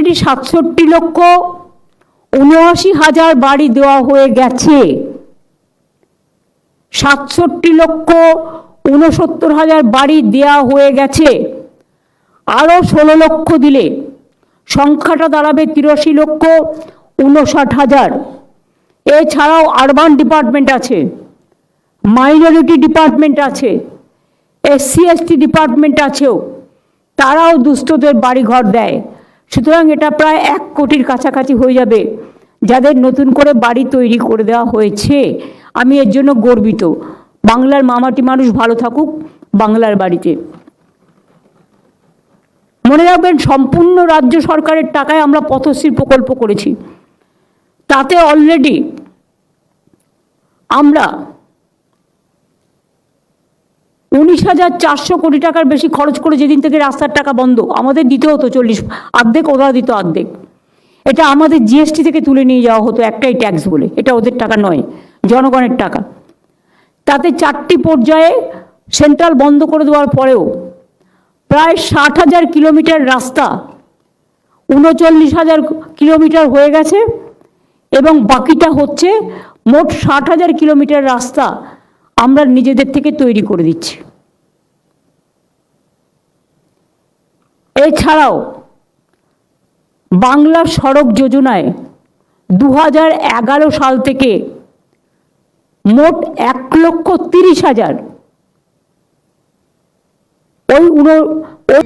Already সাতষট্টি লক্ষ উনআশি হাজার বাড়ি দেওয়া হয়ে গেছে। সাতষট্টি লক্ষ উনসত্তর হাজার বাড়ি দেওয়া হয়ে গেছে। আরও ষোলো লক্ষ দিলে সংখ্যাটা দাঁড়াবে তিরাশি লক্ষ উনষাট হাজার। এছাড়াও আরবান ডিপার্টমেন্ট আছে মাইনরিটি ডিপার্টমেন্ট আছে এসসি এসটি ডিপার্টমেন্ট আছেও, তারাও দুস্থদের বাড়িঘর দেয়। সুতরাং এটা প্রায় এক কোটির কাছাকাছি হয়ে যাবে, যাদের নতুন করে বাড়ি তৈরি করে দেওয়া হয়েছে। আমি এর জন্য গর্বিত। বাংলার মামাটি মানুষ ভালো থাকুক বাংলার বাড়িতে। মনে রাখবেন, সম্পূর্ণ রাজ্য সরকারের টাকায় আমরা পথশ্রী প্রকল্প করেছি। তাতে অলরেডি আমরা উনিশ হাজার চারশো কোটি টাকার বেশি খরচ করে যেদিন থেকে রাস্তার টাকা বন্ধ, আমাদের দিতে হতো চল্লিশ, অর্ধেক ওরা দিত অর্ধেক। এটা আমাদের জিএসটি থেকে তুলে নিয়ে যাওয়া হতো একটাই ট্যাক্স বলে, এটা ওদের টাকা নয়, জনগণের টাকা। তাতে চারটি পর্যায়ে সেন্ট্রাল বন্ধ করে দেওয়ার পরেও প্রায় ষাট হাজার কিলোমিটার রাস্তা উনচল্লিশ হাজার কিলোমিটার হয়ে গেছে এবং বাকিটা হচ্ছে মোট ষাট হাজার কিলোমিটার রাস্তা আমরা নিজেদের থেকে তৈরি করে দিচ্ছি। এছাড়াও বাংলার সড়ক যোজনায় দু এগারো সাল থেকে মোট এক লক্ষ তিরিশ হাজার ওই উনো ওই